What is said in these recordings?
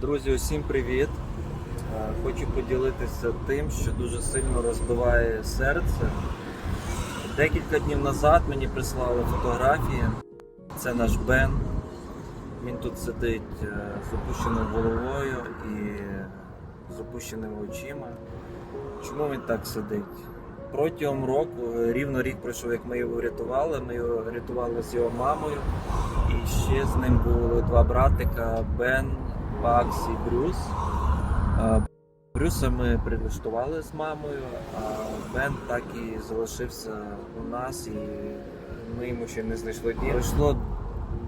Друзі, усім привіт! Е, Хочу поділитися тим, що дуже сильно розбиває серце. Декілька днів назад мені прислали фотографії. Це наш Бен. Він тут сидить е, з опущеною головою і з опущеними очима. Чому він так сидить? Протягом року, е, рівно рік пройшов, як ми його врятували. Ми його рятували з його мамою. І ще з ним були два братика Бен, Бакс і Брюс. Е, Брюса ми прилаштували з мамою, а Бен так і залишився у нас, і ми йому ще не знайшли дім. Пройшло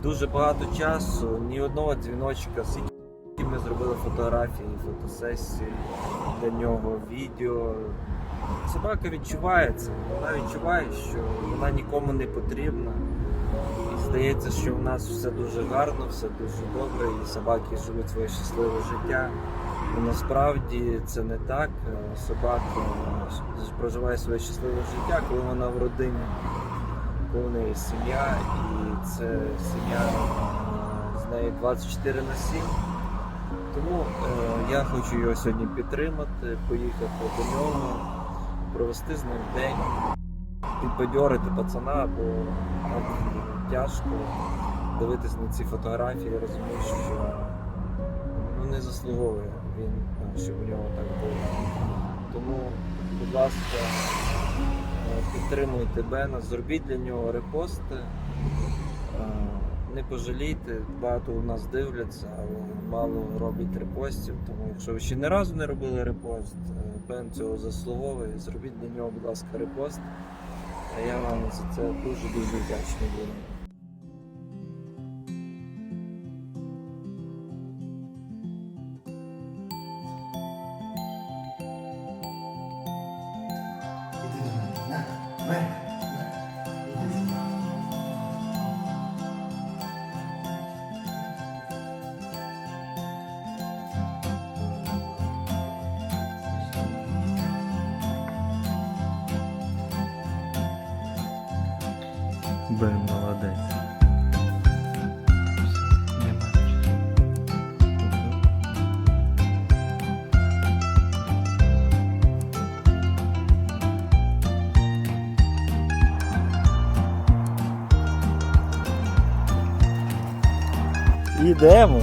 дуже багато часу, ні одного дзвіночка, скільки ми зробили фотографії, фотосесії для нього, відео. Собака відчуває це, вона відчуває, що вона нікому не потрібна. Здається, що в нас все дуже гарно, все дуже добре, і собаки живуть своє щасливе життя. І насправді це не так. Е, Собака е, проживає своє щасливе життя, коли вона в родині, коли в неї сім'я, і це сім'я е, з нею 24 на 7. Тому е, я хочу його сьогодні підтримати, поїхати до нього, провести з ним день, підбадьорити пацана, бо нам тяжко дивитись на ці фотографії, розумію, що ну, не заслуговує він, е, щоб у нього так було. Тому, будь ласка, е, підтримуйте Бена, зробіть для нього репости. Е, Не пожалійте, багато у нас дивляться, але мало роблять репостів. Тому якщо ви ще ні разу не робили репост, Бен цього заслуговує. Зробіть для нього, будь ласка, репост. А я вам за це дуже-дуже вдячний буду. На, Бен, на, Ідемо.